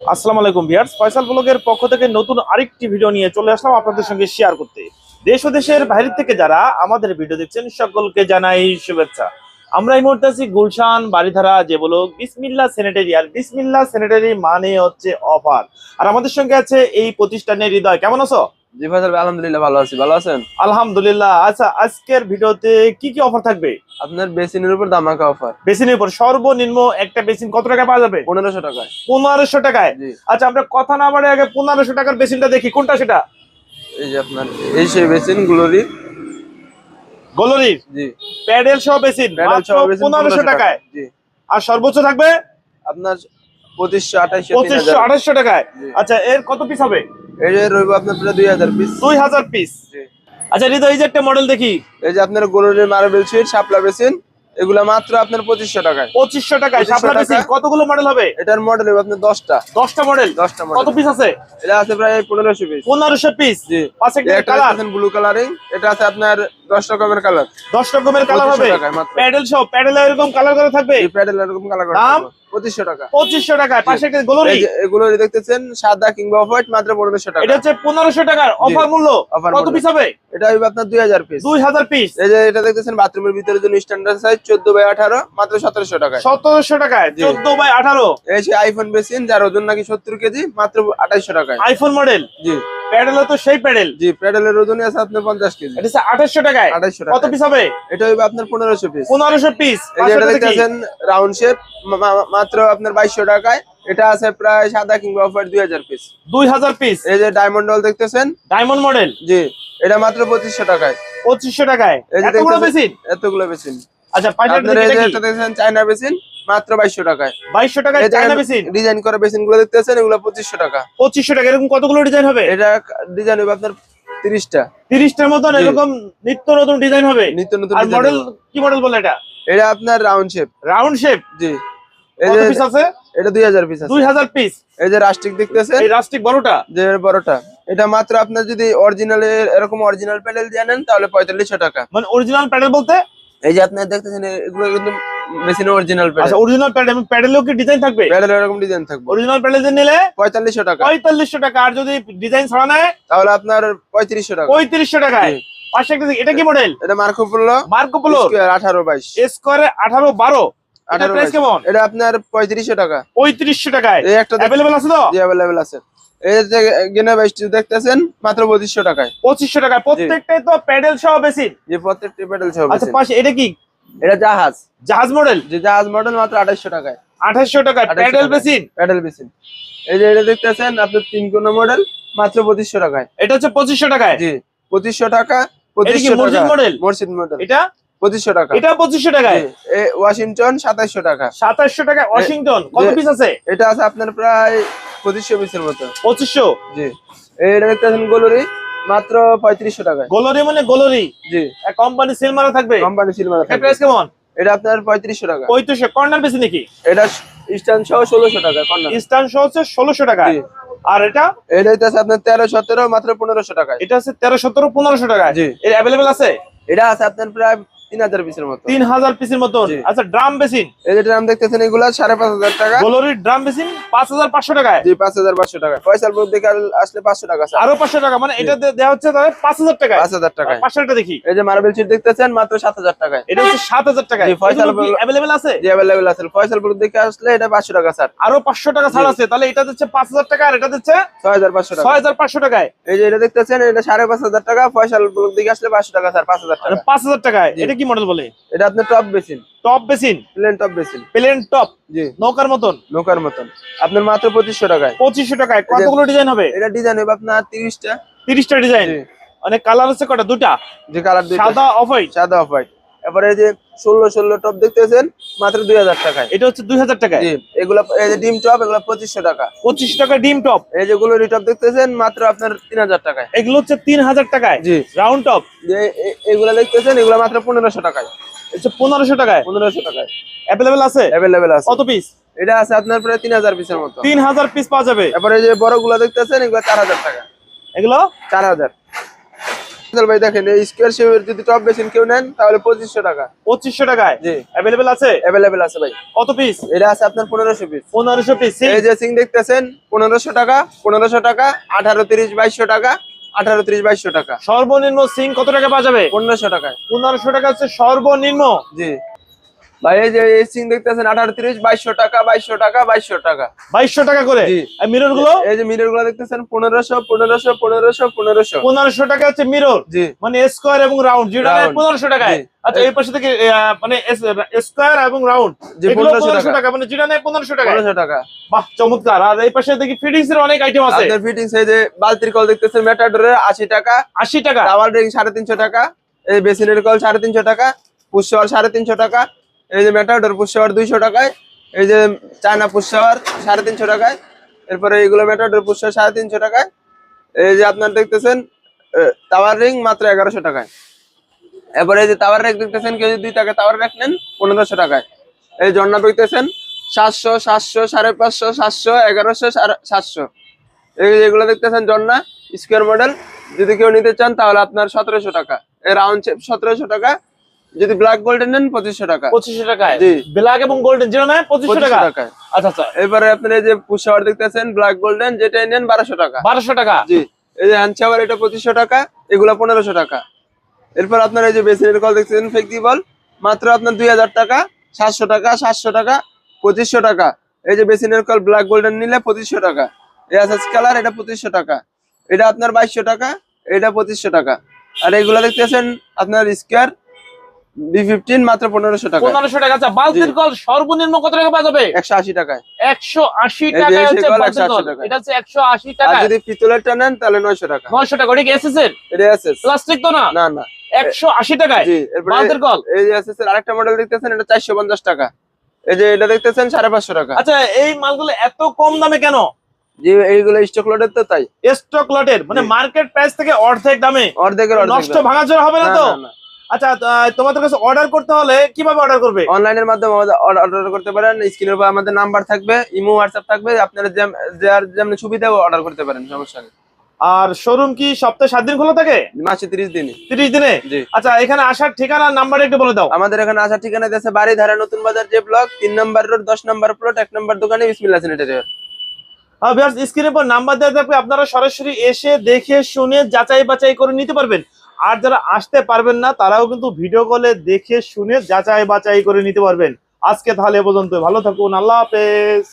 আসসালামু আলাইকুম ভিয়ার্স ফয়সাল ব্লগের পক্ষ থেকে নতুন আরেকটি ভিডিও নিয়ে চলে আসলাম আপনাদের সঙ্গে শেয়ার করতে। দেশ ও দেশের বাইরে থেকে যারা আমাদের ভিডিও দেখছেন, সকলকে জানাই শুভেচ্ছা। আমরা এই মুহূর্তে আছি গুলশান বাড়িধারা যে বলো, বিসমিল্লা স্যানিটারি আর বিসমিল্লা স্যানিটারি মানে হচ্ছে অফার আর আমাদের সঙ্গে আছে এই প্রতিষ্ঠানের হৃদয়, কেমন আছো? জি ভাই আলহামদুলিল্লাহ ভালো আছি। ভালো আছেন? আলহামদুলিল্লাহ। আচ্ছা আজকের ভিডিওতে কি কি অফার থাকবে? আপনার বেসিনের উপর দামাকা অফার বেসিনের উপর সর্বনিম্ন একটা বেসিন কত টাকা পাওয়া যাবে? পনেরোশো টাকায়। পনেরোশো টাকায়? আচ্ছা আমরা কথা না বাড়ে আগে পনেরোশো টাকার বেসিনটা দেখি। কোনটা সেটা? এই যে আপনার এই সেই বেসিন গ্লোরি গোলরির? জি। প্যাডেল সহ বেসিন পনেরোশো টাকায়। জি। আর সর্বোচ্চ থাকবে? আপনার পঁচিশশো তিন পঁচিশশো আঠাশশো টাকায়। আচ্ছা এর কত পিস হবে? এই যে রইব আপনার প্রায় দুই হাজার পিস দুই হাজার পিস আচ্ছা হৃদয় এই যে একটা মডেল দেখি। এই যে আপনার গ্লোরির মার্বেল শিট শাপলা বেসিন এগুলা মাত্র আপনার পঁচিশশো টাকায়। পঁচিশশো টাকায়। 2500 শাপলা বেসিন কতগুলো মডেল হবে? এটার মডেল হবে আপনার দশটা। দশটা মডেল দশটা কত মডেল পিস আছে? এটা আছে প্রায় পনেরোশো পিস পনেরোশো পিস জি। পাঁচ একটা কালার ব্লু কালারিং এটা আছে আপনার দশ রকমের কালার দশ রকমের কালার হবে। প্যাডেল সহ প্যাডেল এরকম কালার করে থাকবে? এই প্যাডেল এরকম কালার দাম? পঁচিশশো টাকা। পঁচিশশো টাকায় পাশে একটা গোলরি এগুলো দেখতেছেন সাদা কিংবা হোয়াইট মাত্র পনেরোশো টাকা। এটা হচ্ছে পনেরোশো টাকার অফার মূল্য। কত পিস হবে? এটা হইবে আপনার দুই হাজার পিস দুই হাজার পিস এই যে এটা দেখতেছেন বাথরুমের ভিতরে জন্য স্ট্যান্ডার্ড সাইজ চোদ্দ বাই আঠারো মাত্র সতেরোশো টাকায়। সতেরোশো টাকায়। চোদ্দ বাই আঠারো। এই সেই আইফোন বেসিন যার ওজন নাকি সত্তর কেজি মাত্র আঠাইশো টাকায়। আইফোন মডেল জি। প্যাডেল তো সেই প্যাডেল। জি প্যাডেলের ওজনই আছে আপনার পঞ্চাশ কেজি। এটা হচ্ছে আঠাশশো টাকায়। আঠাইশো কত টাকা পিস হবে? এটা হইবে আপনার পনেরোশো পিস পনেরোশো পিস এটা দেখতেছেন রাউন্ড শেপ মাত্র আপনার বাইশশো টাকায়। এটা আছে প্রায় সাদা কিংবা অফার দুই হাজার পিস দুই হাজার পিস এই যে ডায়মন্ড ডল দেখতেছেন? ডায়মন্ড মডেল জি এটা মাত্র পঁচিশশো টাকায়। পঁচিশশো টাকায়। এই যে এতগুলো বেশি এতগুলো বেসিন আচ্ছা এই যে চায়না বেসিন মাত্র বাইশশো টাকায়। বাইশশো টাকায় চায়না বেসিন? ডিজাইন করা বেসিনগুলো দেখতেছেন এগুলো পঁচিশশো টাকা। পঁচিশশো টাকা এরকম কতগুলো ডিজাইন হবে? এটা ডিজাইন হবে আপনার তিরিশটা। তিরিশটার মতন এরকম নিত্য নতুন ডিজাইন হবে? নিত্য নতুন আর মডেল কি মডেল বলে এটা? এটা আপনার রাউন্ড শেপ রাউন্ড শেপ জি। কত পিস আছে? এটা দুই হাজার পিস আছে। দুই হাজার পিস এই যে রাস্টিক দেখতেছেন? এই রাস্টিক বড়টা? যে বড়টা। এটা মাত্র আপনার যদি অরিজিনাল এরকম অরিজিনাল প্যানেল দিয়ে নেন তাহলে পঁয়তাল্লিশশো টাকা। মানে অরিজিনাল প্যাডেল বলতে? এই যে আপনার দেখতেছেন এগুলো কিন্তু মেশিনের অরিজিনাল আচ্ছা অরিজিনাল প্যাডেল প্যাডেলেও কি ডিজাইন থাকবে? প্যানেল এরকম ডিজাইন থাকবে। অরিজিনাল প্যাডেল নিলে? পঁয়তাল্লিশশো টাকা। পঁয়তাল্লিশশো টাকা আর যদি ডিজাইন ছড়া নেয়? তাহলে আপনার পঁয়ত্রিশশো টাকা। পঁয়ত্রিশশো টাকায়। পাশে একটা এটা কি মডেল এটা মার্কো পড়ল মার্কো পোলো স্কোয়ারে আঠারো বারো। এটার আঠারো প্রাইস কেমন? এটা আপনার পঁয়ত্রিশশো টাকা। পঁয়ত্রিশশো টাকায়। এই একটা অ্যাভেলেবেল আছে তো? আছে। যে গেনা বাইশটি দেখতেছেন মাত্র পঁচিশশো টাকায়। পঁচিশশো টাকায়। প্রত্যেকটাই তো প্যাডেল সহ বেশি। যে প্রত্যেকটি প্যাডেল সহ আচ্ছা পাশে এটা কি? এটা জাহাজ। জাহাজ মডেল? যে জাহাজ মডেল মাত্র আঠাশশো টাকায়। আঠাশশো টাকায়। 2800 প্যাডেল বেসিন প্যাডেল বেসিন এই যে এটা দেখতেছেন আপনার তিন কোন মডেল মাত্র পঁচিশশো টাকায়। এটা হচ্ছে পঁচিশশো টাকায়? জি পঁচিশশো টাকা মসজিদ মডেল মসজিদ মডেল এটা? পঁচিশশো টাকা। এটা পঁচিশশো টাকায়? ওয়াশিংটন সাতাইশশো টাকা। সাতাশশো টাকায় ওয়াশিংটন কত পিস আছে? এটা আছে আপনার প্রায় পঁচিশশো পিসের মতো। পঁচিশশো? জি এটা দেখতেছেন গোলরি মাত্র পঁয়ত্রিশশো টাকায়। গোলরি মানে গোলরি জি। কোম্পানি সেল মারা থাকবে? কোম্পানি সিলভার এটা প্রাইস কেমন? এটা আপনার পঁয়ত্রিশশো টাকা। পঁয়ত্রিশশো কর্নার বেশি নাকি? এটা স্ট্যান্ড সহ ষোলোশো টাকা কর্নার। স্টান সহ হচ্ছে ষোলোশো টাকা। আর এটা? এটা হচ্ছে আপনার তেরো সতেরো মাত্র পনেরোশো টাকা এটা হচ্ছে তেরো সতেরো পনেরোশো টাকা জি। এর অ্যাভেলেবেল আছে? এটা আছে আপনার প্রায় তিন হাজার পিসের মতো। তিন হাজার পিসের মতন? আচ্ছা ড্রাম বেসিন এই যে দাম দেখতেছেন এগুলা টাকা। গোলরির ড্রাম বেসিন টাকায়? জি টাকা। আসলে টাকা স্যার আরও পাঁচশো টাকা মানে এটা দে- হচ্ছে তাহলে দেখি। এই যে মার্বেল দেখতেছেন মাত্র টাকায়। এটা হচ্ছে সাত হাজার জি, ফয়সাল বল- আছে? যে অ্যাভেলেবেল আছে। পয়সার বুক আসলে এটা টাকা স্যার। আরও পাঁচশো টাকা ছাড় আছে তাহলে এটা পাঁচ হাজার টাকা আর এটা দিচ্ছে ছয় হাজার পাঁচশো টাকা। ছয় হাজার পাঁচশো টাকায়। এই যে এটা দেখতেছেন এটা সাড়ে পাঁচ হাজার টাকা। পয়সার বুক দেখে আসলে পাঁচশো টাকা স্যার পাঁচ হাজার আর টাকা পাঁচ হাজার টাকায়। এটা কি মডেল বলে? এটা আপনার top basin top basin plain top basin plain top জি। নৌকার মতন? নৌকার মতন। আপনার মাত্র পঁচিশশো টাকায়। পঁচিশশো টাকায়। কতগুলো ডিজাইন হবে? এটা ডিজাইন হবে আপনার তিরিশটা। তিরিশটা ডিজাইন অনেক কালার আছে কটা? দুটা? যে কালার সাদা অফ হোয়াইট সাদা অফ হোয়াইট এবারে এই যে ষোলো ষোলো টপ দেখতেছেন মাত্র দুই হাজার টাকায়। এটা হচ্ছে দুই হাজার টাকায়? জি এগুলো এই যে ডিম টপ এগুলো পঁচিশশো টাকা। পঁচিশ টাকা ডিম টপ এই যে গুলো টপ দেখতেছেন মাত্র আপনার তিন হাজার টাকায়। এগুলো হচ্ছে তিন হাজার টাকায়? জি। রাউন্ড টপ যে এগুলো দেখতেছেন এগুলো মাত্র পনেরোশো টাকায়। হচ্ছে পনেরোশো টাকায়? পনেরোশো টাকায়। অ্যাভেলেবেল আছে? অ্যাভেলেবেল আছে। কত পিস এটা আছে আপনার প্রায় তিন হাজার পিসের মতো। তিন হাজার পিস পাওয়া যাবে? এবারে যে বড়গুলো দেখতেছেন এগুলো চার হাজার টাকা। এগুলো? চার হাজার। ভাই দেখেন এই স্কোয়ার শেপের যদি টপ বেসিন কেউ নেন তাহলে পঁচিশশো টাকা। পঁচিশশো টাকায়? জি। অ্যাভেলেবেল আছে? অ্যাভেলেবেল আছে ভাই। কত পিস এটা আছে আপনার পনেরোশো পিস পনেরোশো পিস এই যে সিং দেখতেছেন পনেরোশো টাকা পনেরোশো টাকা আঠারো তিরিশ বাইশশো টাকা আঠারো তিরিশ বাইশশো টাকা। সর্বনিম্ন সিং কত টাকা পাওয়া যাবে? পনেরোশো টাকায়। পনেরোশো টাকা হচ্ছে সর্বনিম্ন। জি। ভাই এই যে এই সিং দেখতেছেন টাকা বাইশশো টাকা বাইশশো টাকা। টাকা করে। মিররগুলো? এই যে মিররগুলো দেখতেছেন পনেরোশো পনেরোশো পনেরোশো পনেরোশো। পনেরোশো টাকা হচ্ছে মিরর মানে স্কোয়ার এবং রাউন্ড যেটা টাকায়। আচ্ছা এই পাশে থেকে মানে স্কোয়ার এবং রাউন্ড জি, এগুলো 1500 টাকা। মানে যেটা নেয় টাকা টাকা। বাহ চমৎকার। আর এই পাশে দেখি ফিটিংস এর অনেক আইটেম আছে। আপনার ফিটিংস এই যে বালতির কল দেখতেছেন মেটাডোরের আশি টাকা। আশি টাকা। টাওয়াল রিং সাড়ে তিনশো টাকা। এই বেসিনের কল সাড়ে তিনশো টাকা। পুষ্পাওয়ার সাড়ে তিনশো টাকা। এই যে মেটাডোর পুষ্পাওয়ার দুইশো টাকায়, এই যে চায়না পুষ্পাওয়ার সাড়ে তিনশো টাকায়, এরপরে এইগুলো মেটাডোর পুষ্পাওয়ার সাড়ে তিনশো টাকায়। এই যে আপনার দেখতেছেন টাওয়ার রিং মাত্র এগারোশো টাকায়। এরপরে এই যে টাওয়ার রেক দেখতেছেন, কেউ যদি দুই টাকা টাওয়ার রেক নেন, পনেরোশো টাকায়। এই জন্না দেখতেছেন, সাতশো সাতশো, সাড়ে পাঁচশো, সাতশো, এগারোশো সাতশো। এই যেগুলো দেখতেছেন জন্না স্কোয়ার মডেল যদি কেউ নিতে চান, তাহলে আপনার সতেরোশো টাকা। এই রাউন্ড শেপ সতেরোশো টাকা। যদি ব্ল্যাক গোল্ডেন নেন পঁচিশশো টাকা। পঁচিশশো টাকায়? জি। ব্ল্যাক এবং গোল্ডেন যেটা নেয় পঁচিশশো টাকা? আচ্ছা আচ্ছা। এবারে আপনার এই যে পুষাওয়ার দেখতেছেন ব্ল্যাক গোল্ডেন যেটাই নেন বারোশো টাকা। বারোশো টাকা? জি। এই যে হ্যান্ড শাওয়ার এটা পঁচিশশো টাকা এগুলা পনেরোশো টাকা। এরপর আপনার এই যে বেসিনের কল দেখতেছেন ফেকদি বল মাত্র আপনার দুই হাজার টাকা সাতশো টাকা সাতশো টাকা পঁচিশশো টাকা। এই যে বেসিনের কল ব্ল্যাক গোল্ডেন নিলে পঁচিশশো টাকা। এসএস কালার এটা পঁচিশশো টাকা। এটা আপনার বাইশশো টাকা এটা পঁচিশশো টাকা। আর এগুলো দেখতেছেন আপনার স্কোয়ার বি ফিফটিন মাত্র পনেরোশো টাকা পনেরোশো টাকা আচ্ছা বালতির কল সর্বনিম্ন কত টাকা পাওয়া যাবে? টাকায়। হচ্ছে বালতির কল টাকা। এটা হচ্ছে একশো আশি আর যদি পিতলেরটা নেন তাহলে নয়শো টাকা। টাকা। ওটা কি এসএস এর? এটা এসএস প্লাস্টিক তো না? না না। একশো আশি টাকায়। জি বালতির কল এই যে এসএস এর আরেকটা মডেল দেখতেছেন এটা চারশো পঞ্চাশ টাকা। এই যে এটা দেখতেছেন সাড়ে পাঁচশো টাকা। আচ্ছা এই মালগুলো এত কম দামে কেন? যে এইগুলো স্টক তো তাই। স্টক লটের মানে মার্কেট প্রাইস থেকে অর্ধেক দামে। অর্ধেকের নষ্ট ভাঙাচোরা হবে না তো? আচ্ছা তোমাদের কাছে অর্ডার করতে হলে কীভাবে অর্ডার করবে? অনলাইনের মাধ্যমে অর্ডার করতে পারেন স্ক্রিনের উপর আমাদের নাম্বার থাকবে ইমো হোয়াটসঅ্যাপ থাকবে আপনারা যার যেমন সুবিধা অর্ডার করতে পারেন সমস্যা নেই। আর শোরুম কি সপ্তাহে সাত দিন খোলা থাকে? মাসে তিরিশ দিনই। তিরিশ দিনে? আচ্ছা এখানে আসার ঠিকানা নাম্বার একটু বলে দাও। আমাদের এখানে আসার ঠিকানা আছে বাড়ি ধারা নতুন বাজার যে ব্লক তিন নম্বর রোড দশ নম্বর প্লট এক নম্বর দোকানে বিসমিল্লা স্যানিটারি স্ক্রিনের পর নাম্বার দেওয়া থাকবে আপনারা সরাসরি এসে দেখে শুনে যাচাই বাছাই করে নিতে পারবেন। আর যারা আসতে পারবেন না, তারাও কিন্তু ভিডিও কলে দেখে শুনে যাচাই বাচাই করে নিতে পারবেন। আজকে তাহলে পর্যন্ত ভালো থাকুন। আল্লাহ হাফেজ।